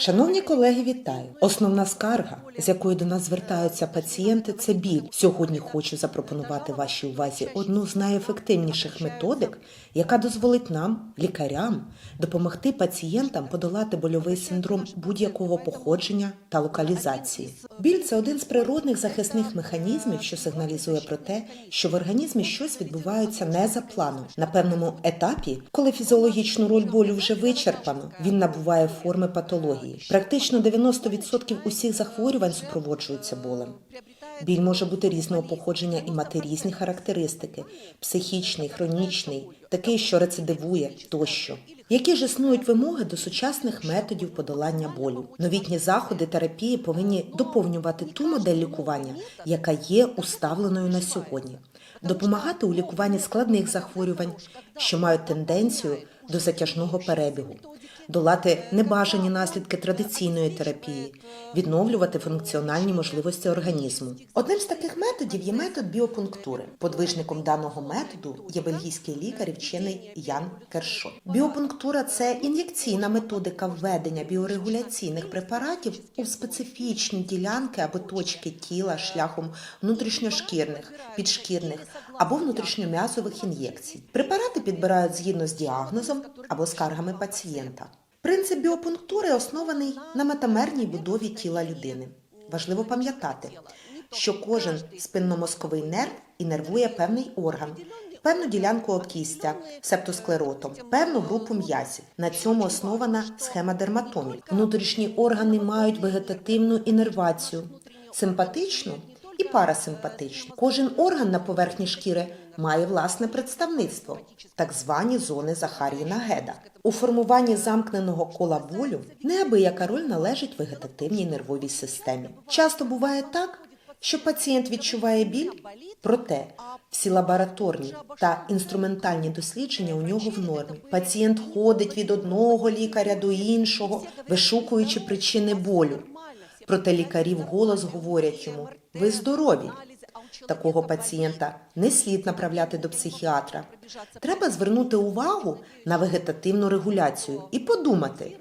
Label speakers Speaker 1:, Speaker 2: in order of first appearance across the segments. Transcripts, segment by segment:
Speaker 1: Шановні колеги, вітаю! Основна скарга, з якою до нас звертаються пацієнти, це біль. Сьогодні хочу запропонувати вашій увазі одну з найефективніших методик, яка дозволить нам, лікарям, допомогти пацієнтам подолати больовий синдром будь-якого походження та локалізації. Біль це один з природних захисних механізмів, що сигналізує про те, що в організмі щось відбувається не за планом. На певному етапі, коли фізіологічну роль болю вже вичерпано, він набуває форми патології. Практично 90% усіх захворювань супроводжуються болем. Біль може бути різного походження і мати різні характеристики: психічний, хронічний, такий, що рецидивує тощо. Які ж існують вимоги до сучасних методів подолання болю? Новітні заходи терапії повинні доповнювати ту модель лікування, яка є уставленою на сьогодні, допомагати у лікуванні складних захворювань, що мають тенденцію до затяжного перебігу, долати небажані наслідки традиційної терапії, відновлювати функціональні можливості організму. Одним з таких методів є метод біопунктури. Подвижником даного методу є бельгійський лікар і вчений Ян Кершо. Біопунктура це ін'єкційна методика введення біорегуляційних препаратів у специфічні ділянки або точки тіла шляхом внутрішньошкірних, підшкірних або внутрішньом'язових ін'єкцій. Препарати підбирають згідно з діагнозом або скаргами пацієнта. Принцип біопунктури оснований на метамерній будові тіла людини. Важливо пам'ятати, що кожен спинномозковий нерв інервує певний орган, певну ділянку окістя, септосклеротом, певну групу м'язів. На цьому основана схема дерматомів. Внутрішні органи мають вегетативну інервацію, симпатичну і парасимпатичну. Кожен орган на поверхні шкіри має власне представництво, так звані зони Захаріна Геда. У формуванні замкненого кола болю неабияка роль належить вегетативній нервовій системі. Часто буває так, що пацієнт відчуває біль, проте всі лабораторні та інструментальні дослідження у нього в нормі. Пацієнт ходить від одного лікаря до іншого, вишукуючи причини болю. Проте лікарі вголос говорять йому: ви здорові. Такого пацієнта не слід направляти до психіатра. Треба звернути увагу на вегетативну регуляцію і подумати,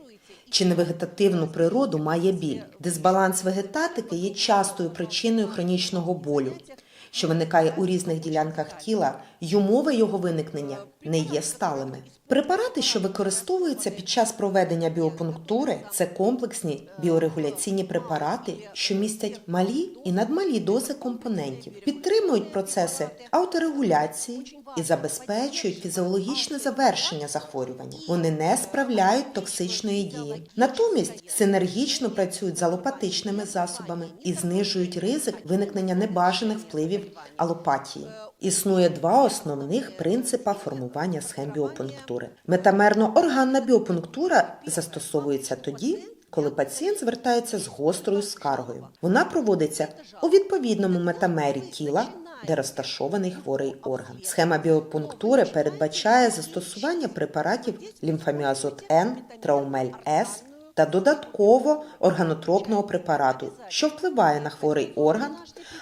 Speaker 1: чи не вегетативну природу має біль. Дисбаланс вегетатики є частою причиною хронічного болю, що виникає у різних ділянках тіла, й умови його виникнення не є сталими. Препарати, що використовуються під час проведення біопунктури, це комплексні біорегуляційні препарати, що містять малі і надмалі дози компонентів, підтримують процеси ауторегуляції і забезпечують фізіологічне завершення захворювання. Вони не справляють токсичної дії. Натомість синергічно працюють з алопатичними засобами і знижують ризик виникнення небажаних впливів алопатії. Існує два основних принципа формування схем біопунктури. Метамерно-органна біопунктура застосовується тоді, коли пацієнт звертається з гострою скаргою. Вона проводиться у відповідному метамері тіла, де розташований хворий орган. Схема біопунктури передбачає застосування препаратів лімфаміазот Н, траумель С та додатково органотропного препарату, що впливає на хворий орган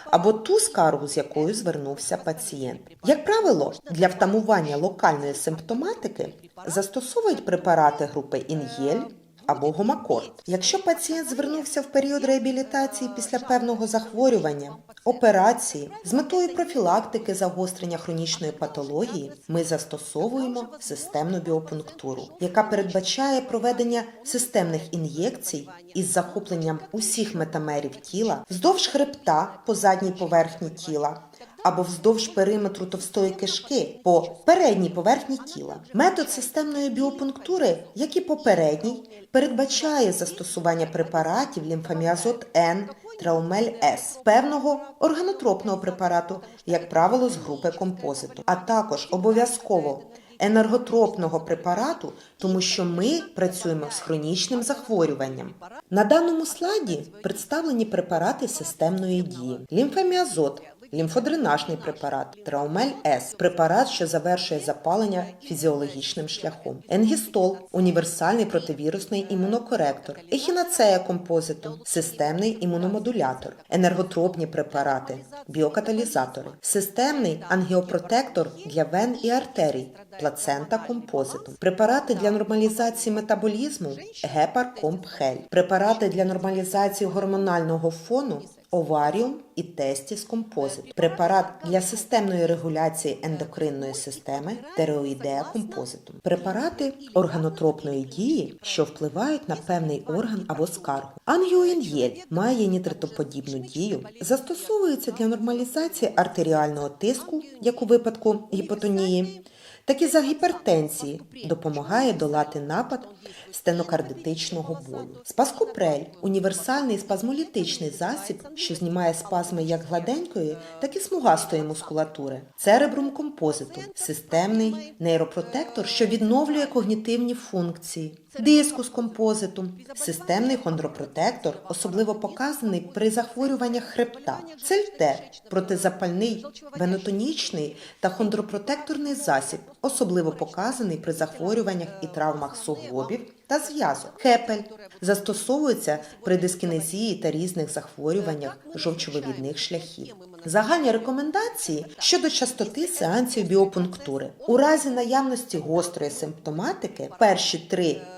Speaker 1: або ту скаргу, з якою звернувся пацієнт. Як правило, для втамування локальної симптоматики застосовують препарати групи Інгель або гомакорд. Якщо пацієнт звернувся в період реабілітації після певного захворювання, операції з метою профілактики загострення хронічної патології, ми застосовуємо системну біопунктуру, яка передбачає проведення системних ін'єкцій із захопленням усіх метамерів тіла вздовж хребта по задній поверхні тіла. Або вздовж периметру товстої кишки по передній поверхні тіла. Метод системної біопунктури, як і попередній, передбачає застосування препаратів лімфаміазот Н, траумель С, певного органотропного препарату, як правило, з групи композиту, а також обов'язково енерготропного препарату, тому що ми працюємо з хронічним захворюванням. На даному слайді представлені препарати системної дії: лімфаміазот. Лімфодренажний препарат, траумель С, препарат, що завершує запалення фізіологічним шляхом, енгістол, універсальний противірусний імунокоректор, ехінацея композитум, системний імуномодулятор, енерготропні препарати, біокаталізатори, системний ангіопротектор для вен і артерій, плацента композитум, препарати для нормалізації метаболізму гепаркомпхель, препарати для нормалізації гормонального фону оваріум і тестіс композит, препарат для системної регуляції ендокринної системи тероїдеа композитум, препарати органотропної дії, що впливають на певний орган або скаргу. Ангіоін'єль має нітритоподібну дію, застосовується для нормалізації артеріального тиску, як у випадку гіпотонії, так і за гіпертензії допомагає долати напад стенокардитичного болю. Спаскопрель універсальний спазмолітичний засіб, що знімає спазми як гладенької, так і смугастої мускулатури. Церебрум композиту системний нейропротектор, що відновлює когнітивні функції. Дискус композитум системний хондропротектор, особливо показаний при захворюваннях хребта. Цельтер протизапальний, венотонічний та хондропротекторний засіб, особливо показаний при захворюваннях і травмах суглобів та зв'язок. Хепель застосовується при дискінезії та різних захворюваннях жовчовивідних шляхів. Загальні рекомендації щодо частоти сеансів біопунктури. У разі наявності гострої симптоматики перші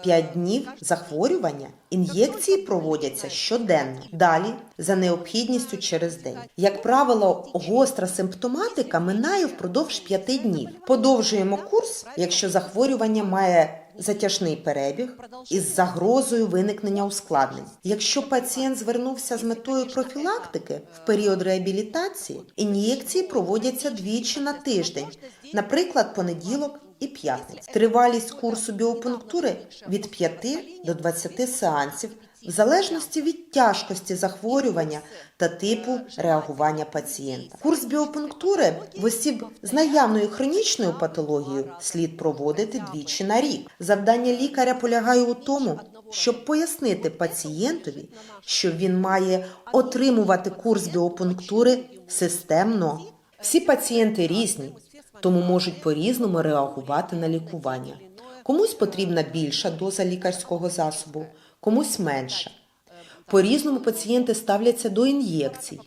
Speaker 1: 3-5 днів захворювання ін'єкції проводяться щоденно. Далі за необхідністю через день. Як правило, гостра симптоматика минає впродовж 5 днів. Подовжуємо курс, якщо захворювання має затяжний перебіг із загрозою виникнення ускладнень. Якщо пацієнт звернувся з метою профілактики в період реабілітації, ін'єкції проводяться двічі на тиждень, наприклад, понеділок і п'ятниця. Тривалість курсу біопунктури від 5 до 20 сеансів в залежності від тяжкості захворювання та типу реагування пацієнта. Курс біопунктури в осіб з наявною хронічною патологією слід проводити двічі на рік. Завдання лікаря полягає у тому, щоб пояснити пацієнтові, що він має отримувати курс біопунктури системно. Всі пацієнти різні, тому можуть по-різному реагувати на лікування. Комусь потрібна більша доза лікарського засобу, комусь менша. По-різному пацієнти ставляться до ін'єкцій.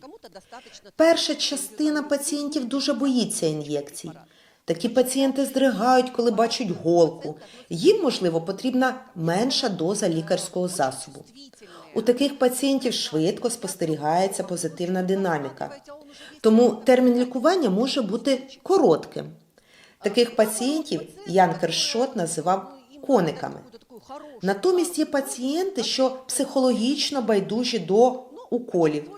Speaker 1: Перша частина пацієнтів дуже боїться ін'єкцій. Такі пацієнти здригають, коли бачать голку. Їм, можливо, потрібна менша доза лікарського засобу. У таких пацієнтів швидко спостерігається позитивна динаміка. Тому термін лікування може бути коротким. Таких пацієнтів Ян Кершот називав кониками. Натомість є пацієнти, що психологічно байдужі до уколів.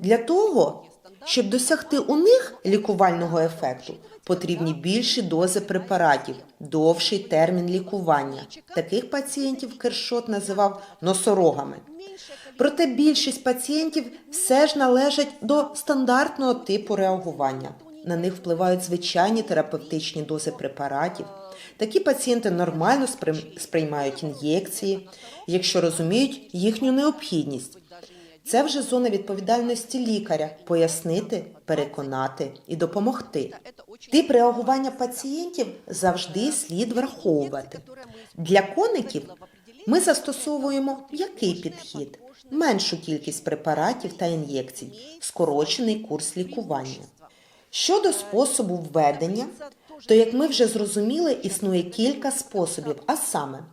Speaker 1: Для того, щоб досягти у них лікувального ефекту, потрібні більші дози препаратів, довший термін лікування. Таких пацієнтів Кершот називав носорогами. Проте більшість пацієнтів все ж належать до стандартного типу реагування. На них впливають звичайні терапевтичні дози препаратів. Такі пацієнти нормально сприймають ін'єкції, якщо розуміють їхню необхідність. Це вже зона відповідальності лікаря пояснити, переконати і допомогти. Тип реагування пацієнтів завжди слід враховувати. Для коників ми застосовуємо який підхід? Меншу кількість препаратів та ін'єкцій, скорочений курс лікування. Щодо способу введення, то, як ми вже зрозуміли, існує кілька способів, а саме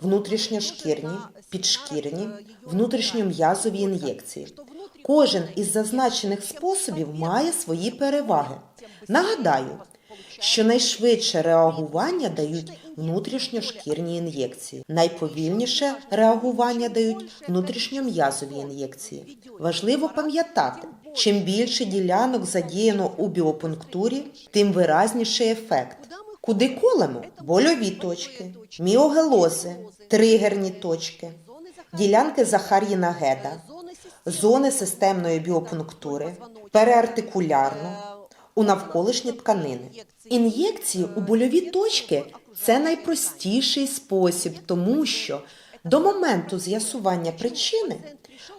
Speaker 1: внутрішньошкірні, підшкірні, внутрішньом'язові ін'єкції. Кожен із зазначених способів має свої переваги. Нагадаю, що найшвидше реагування дають внутрішньошкірні ін'єкції, найповільніше реагування дають внутрішньом'язові ін'єкції. Важливо пам'ятати, чим більше ділянок задіяно у біопунктурі, тим виразніший ефект. Куди колемо? Больові точки, міогелози, тригерні точки, ділянки Захар'їна Геда, зони системної біопунктури, переартикулярно, у навколишні тканини. Ін'єкції у больові точки це найпростіший спосіб, тому що до моменту з'ясування причини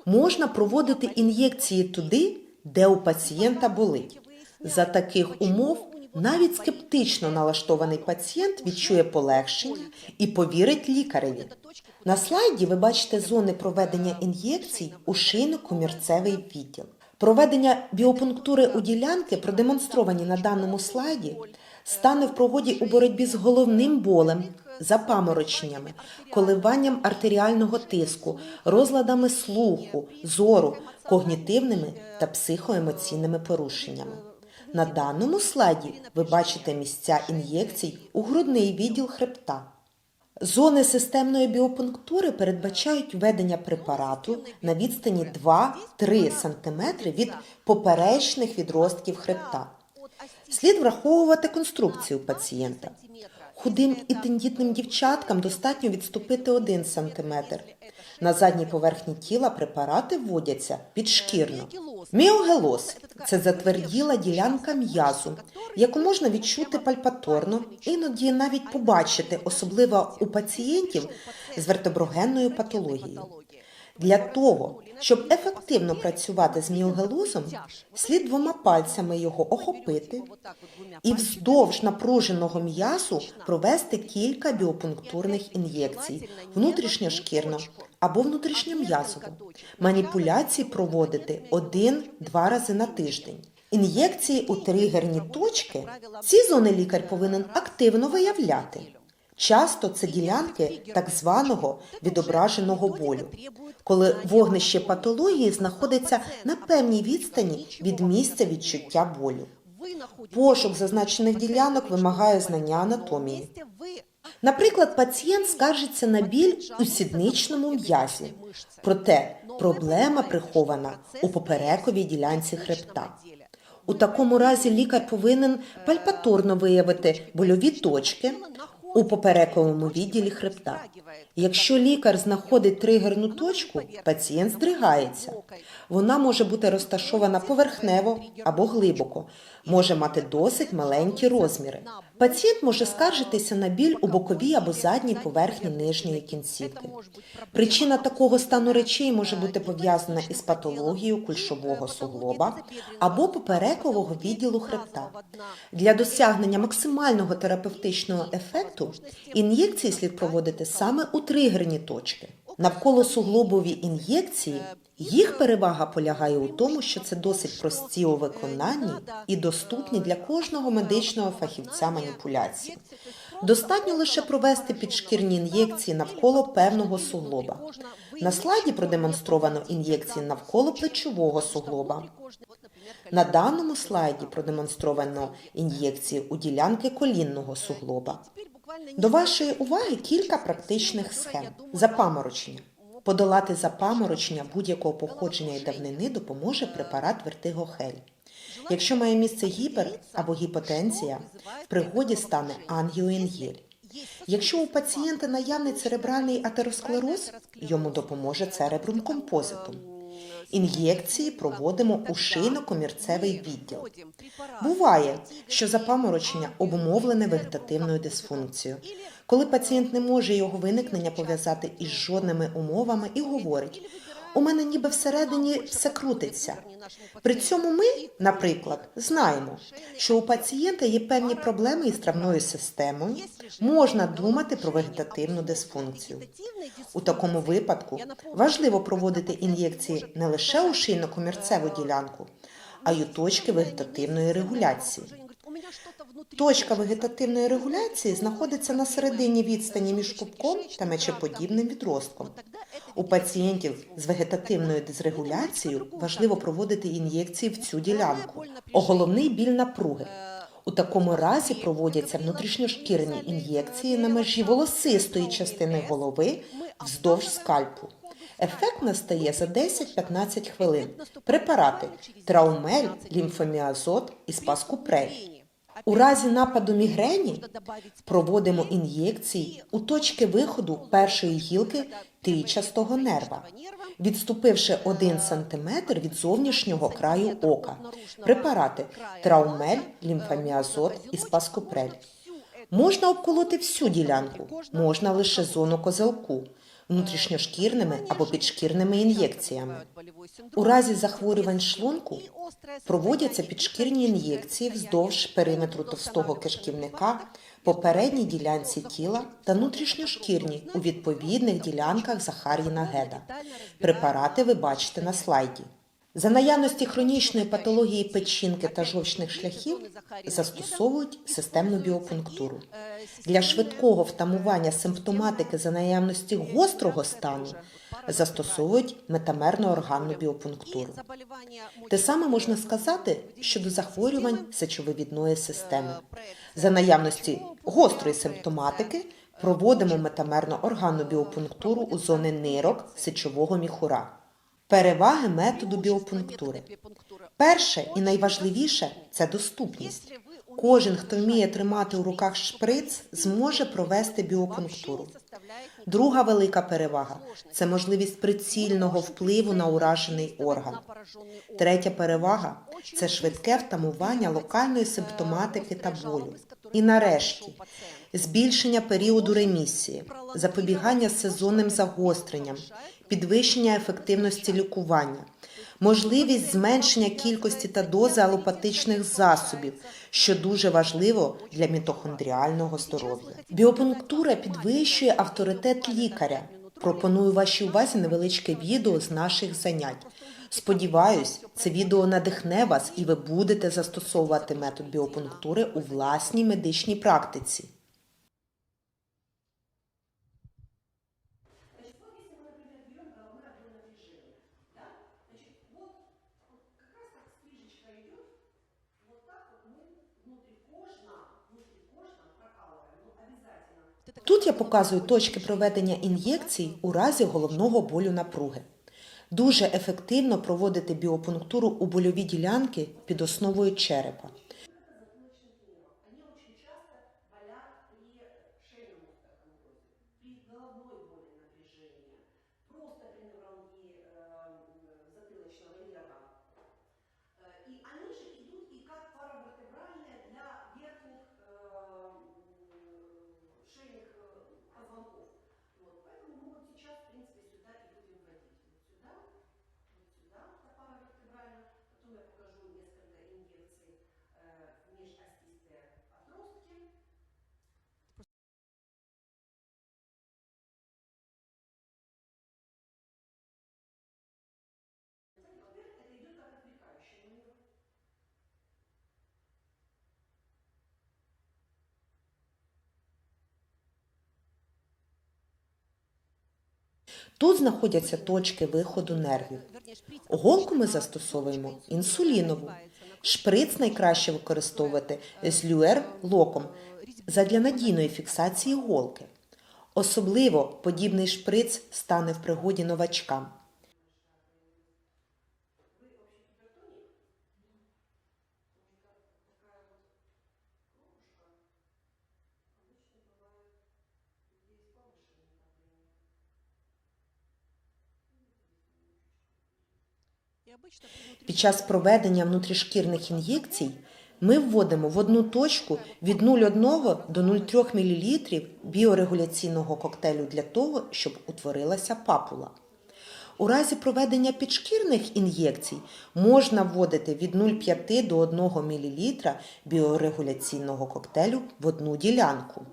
Speaker 1: можна проводити ін'єкції туди, де у пацієнта болить. За таких умов навіть скептично налаштований пацієнт відчує полегшення і повірить лікареві. На слайді ви бачите зони проведення ін'єкцій у шийно-комірцевий відділ. Проведення біопунктури у ділянки, продемонстровані на даному слайді, стане в пригоді у боротьбі з головним болем, запамороченнями, коливанням артеріального тиску, розладами слуху, зору, когнітивними та психоемоційними порушеннями. На даному слайді ви бачите місця ін'єкцій у грудний відділ хребта. Зони системної біопунктури передбачають введення препарату на відстані 2-3 см від поперечних відростків хребта. Слід враховувати конструкцію пацієнта. Худим і тендітним дівчаткам достатньо відступити 1 см. На задній поверхні тіла препарати вводяться підшкірно. Міогелоз – це затверділа ділянка м'язу, яку можна відчути пальпаторно, іноді навіть побачити, особливо у пацієнтів з вертеброгенною патологією. Для того, щоб ефективно працювати з міогелозом, слід двома пальцями його охопити і вздовж напруженого м'язу провести кілька біопунктурних ін'єкцій внутрішньошкірно або внутрішньом'язово. Маніпуляції проводити один-два рази на тиждень. Ін'єкції у тригерні точки ці зони лікар повинен активно виявляти. Часто це ділянки так званого відображеного болю, коли вогнище патології знаходиться на певній відстані від місця відчуття болю. Пошук зазначених ділянок вимагає знання анатомії. Наприклад, пацієнт скаржиться на біль у сідничному м'язі, проте проблема прихована у поперековій ділянці хребта. У такому разі лікар повинен пальпаторно виявити больові точки у поперековому відділі хребта. Якщо лікар знаходить тригерну точку, пацієнт здригається. Вона може бути розташована поверхнево або глибоко, може мати досить маленькі розміри. Пацієнт може скаржитися на біль у боковій або задній поверхні нижньої кінцівки. Причина такого стану речей може бути пов'язана із патологією кульшового суглоба або поперекового відділу хребта. Для досягнення максимального терапевтичного ефекту ін'єкції слід проводити саме у тригерні точки. Навколо суглобові ін'єкції їх перевага полягає у тому, що це досить прості у виконанні і доступні для кожного медичного фахівця маніпуляції. Достатньо лише провести підшкірні ін'єкції навколо певного суглоба. На слайді продемонстровано ін'єкції навколо плечового суглоба. На даному слайді продемонстровано ін'єкції у ділянки колінного суглоба. До вашої уваги кілька практичних схем. Запаморочення. Подолати запаморочення будь-якого походження і давнини допоможе препарат Вертигохель. Якщо має місце гіпер або гіпотензія, в пригоді стане ангіоінгіль. Якщо у пацієнта наявний церебральний атеросклероз, йому допоможе церебрум композитум. Ін'єкції проводимо у шийно-комірцевий відділ. Буває, що запаморочення обумовлене вегетативною дисфункцією, коли пацієнт не може його виникнення пов'язати із жодними умовами і говорить: у мене ніби всередині все крутиться. При цьому ми, наприклад, знаємо, що у пацієнта є певні проблеми із травною системою, можна думати про вегетативну дисфункцію. У такому випадку важливо проводити ін'єкції не лише у шийно-комірцеву ділянку, а й у точки вегетативної регуляції. Точка вегетативної регуляції знаходиться на середині відстані між пупком та мечеподібним відростком. У пацієнтів з вегетативною дисрегуляцією важливо проводити ін'єкції в цю ділянку. Головний біль напруги. У такому разі проводяться внутрішньошкірні ін'єкції на межі волосистої частини голови вздовж скальпу. Ефект настає за 10-15 хвилин. Препарати траумель, лімфоміазот і спаскупрель. У разі нападу мігрені проводимо ін'єкції у точки виходу першої гілки трічастого нерва, відступивши 1 см від зовнішнього краю ока. Препарати траумель, лімфоміазот і спаскопрель. Можна обколоти всю ділянку, можна лише зону козелку внутрішньошкірними або підшкірними ін'єкціями. У разі захворювань шлунку проводяться підшкірні ін'єкції вздовж периметру товстого кишківника, по передній ділянці тіла та внутрішньошкірні у відповідних ділянках Захар'їна Геда. Препарати ви бачите на слайді. За наявності хронічної патології печінки та жовчних шляхів застосовують системну біопунктуру. Для швидкого втамування симптоматики за наявності гострого стану застосовують метамерну органну біопунктуру. Те саме можна сказати щодо захворювань сечовивідної системи. За наявності гострої симптоматики проводимо метамерно органну біопунктуру у зони нирок сечового міхура. Переваги методу біопунктури. Перше і найважливіше це доступність. Кожен, хто вміє тримати у руках шприц, зможе провести біопунктуру. Друга велика перевага це можливість прицільного впливу на уражений орган. Третя перевага це швидке втамування локальної симптоматики та болю. І нарешті збільшення періоду ремісії, запобігання сезонним загостренням, підвищення ефективності лікування, можливість зменшення кількості та дози алопатичних засобів, що дуже важливо для мітохондріального здоров'я. Біопунктура підвищує авторитет лікаря. Пропоную вашій увазі невеличке відео з наших занять. Сподіваюсь, це відео надихне вас і ви будете застосовувати метод біопунктури у власній медичній практиці. Тут я показую точки проведення ін'єкцій у разі головного болю напруги. Дуже ефективно проводити біопунктуру у больові ділянки під основою черепа. Тут знаходяться точки виходу нервів. Голку ми застосовуємо інсулінову. Шприц найкраще використовувати з люер-локом задля надійної фіксації голки. Особливо подібний шприц стане в пригоді новачкам. Під час проведення внутрішкірних ін'єкцій ми вводимо в одну точку від 0,1 до 0,3 мл біорегуляційного коктейлю для того, щоб утворилася папула. У разі проведення підшкірних ін'єкцій можна вводити від 0,5 до 1 мл біорегуляційного коктейлю в одну ділянку.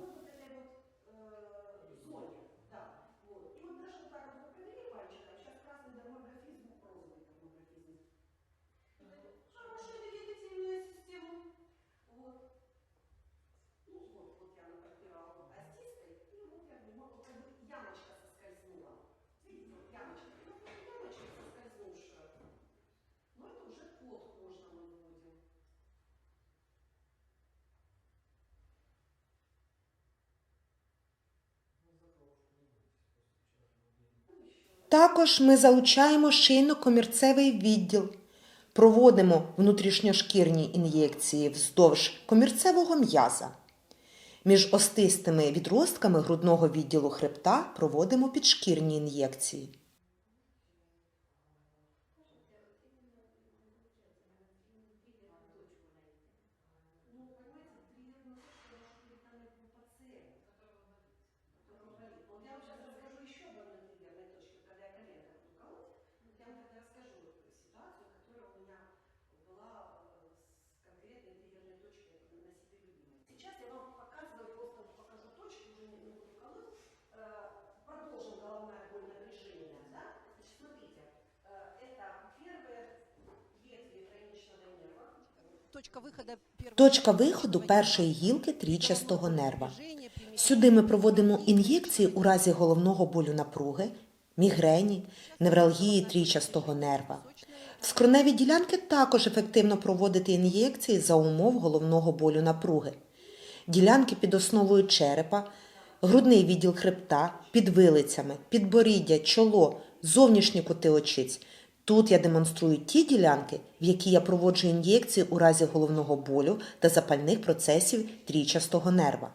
Speaker 1: Також ми залучаємо шийно-комірцевий відділ, проводимо внутрішньошкірні ін'єкції вздовж комірцевого м'яза. Між остистими відростками грудного відділу хребта проводимо підшкірні ін'єкції.
Speaker 2: Точка
Speaker 1: виходу першої гілки трічастого нерва. Сюди ми проводимо ін'єкції у разі головного болю напруги, мігрені, невралгії трічастого нерва. В скроневі ділянки також ефективно проводити ін'єкції за умов головного болю напруги. Ділянки під основою черепа, грудний відділ хребта, під вилицями, підборіддя, чоло, зовнішні кути очиць. Тут я демонструю ті ділянки, в які я проводжу ін'єкції у разі головного болю та запальних процесів трічастого нерва.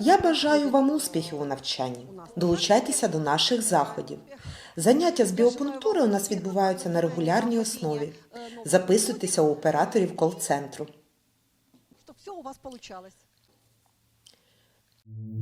Speaker 1: Я
Speaker 2: это
Speaker 1: бажаю
Speaker 2: происходит,
Speaker 1: вам
Speaker 2: э,
Speaker 1: успіхів у навчанні.
Speaker 2: у нас.
Speaker 1: Долучайтеся до наших заходів. Заняття з біопунктури у нас відбуваються на регулярній основі. Записуйтеся у операторів кол-центру.
Speaker 2: Чтобы все у вас получалось.
Speaker 3: Thank